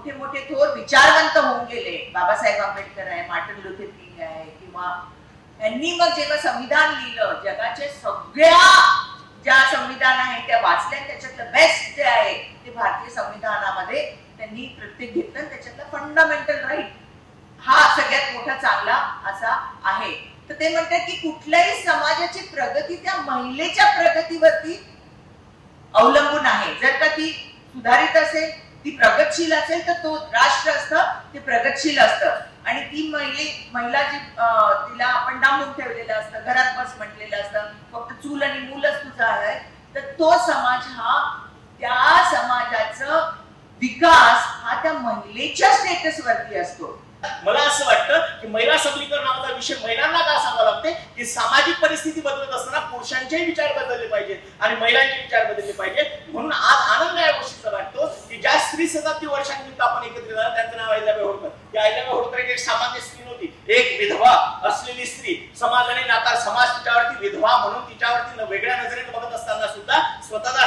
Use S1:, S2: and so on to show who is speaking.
S1: मोठे मोठे थोर विचारवंत होऊन गेले. बाबासाहेब आंबेडकर आहे मार्टिन लुथर किंग आहे किंवा यांनी मग जेव्हा संविधान लिहिलं जगाच्या सगळ्या ज्या संविधान आहे त्या वाचल्या त्याच्यातलं बेस्ट जे आहे ते भारतीय संविधानामध्ये त्यांनी प्रत्येक घेतलं त्याच्यातलं फंडामेंटल राईट हा सगळ्यात मोठा चांगला असा आहे. तर ते म्हणतात की कुठल्याही समाजाची प्रगती त्या महिलेच्या प्रगतीवरती अवलंबून आहे. जर का ती सुधारित असेल ती प्रगतशील असेल तर तो राष्ट्र असतं? ते प्रगतशील असतं. आणि ती महिले महिला जी अं, तिला आपण डांबून ठेवलेलं असतं घरात बस म्हटलेलं असतं फक्त चूल आणि मूलच तुझा आहे तर तो समाज हा त्या समाजाचं विकास हा त्या महिलेच्या स्टेटस वरती असतो.
S2: मला असं वाटतं की महिला सबलीकरण नावाचा विषय महिलांना का सांगावा लागते की सामाजिक परिस्थिती बदलत असताना पुरुषांचेही विचार बदलले पाहिजेत आणि महिलांचे विचार बदलले पाहिजेत म्हणून आज आनंद या गोष्टीचा वाटतो की हजार शताब्दी वर्षांनिमित्त आपण एकत्रित झालो त्यांचं नाव अहिल्याबाई होळकर या अहिल्याबाई होळकर एक सामान्य स्त्री नव्हती. एक विधवा असलेली स्त्री समाजाने नाता समाज तिच्यावरती विधवा म्हणून तिच्यावरती वेगळ्या नजरेने बघत असताना सुद्धा स्वतःचा